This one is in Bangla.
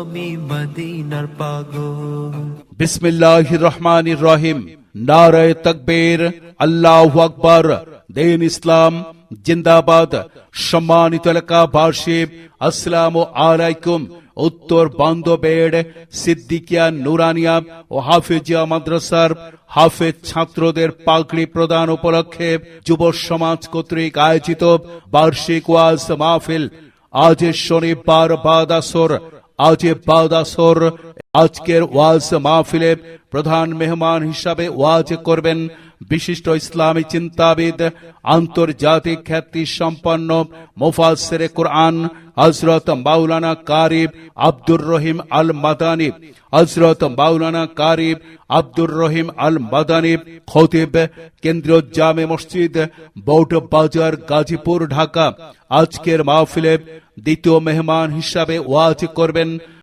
আমি মদিনার পাগল। বিসমিল্লাহ রহমান রহিম। নারায় তকবীর। আল্লাহ আকবর। দিন ইসলাম। জিন্দাবাদ। সম্মানিত এলাকাবাসী, আসসালাম আলাইকুম। উত্তর বান্দবেড়, সিদ্দিকিয়া, নুরানিয়া ও হাফিজিয়া মাদ্রাসার হাফেজ ছাত্রদের পাগড়ি প্রদান উপলক্ষে যুব সমাজ কর্তৃক আয়োজিত বার্ষিক ওয়াজ মাহফিল। আজ শনিবার বাদাসর আজ বাউদাসর আজকের ওয়াজ মাহফিলে প্রধান মেহমান হিসাবে ওয়াজ করবেন বিশিষ্ট ইসলামী চিন্তাবিদ, আন্তর্জাতিক খ্যাতি সম্পন্ন মুফাসসিরে কোরআন হজরত মাওলানা কারিব আব্দুর রহিম আল মাদানি হজরত মাওলানা কারিব আব্দুর রহিম আল মাদানি খতিব কেন্দ্রীয় জামে মসজিদ বৌট বাজার গাজীপুর, ঢাকা। আজকের মাহফিলে দ্বিতীয় মেহমান হিসাবে ওয়াজ করবেন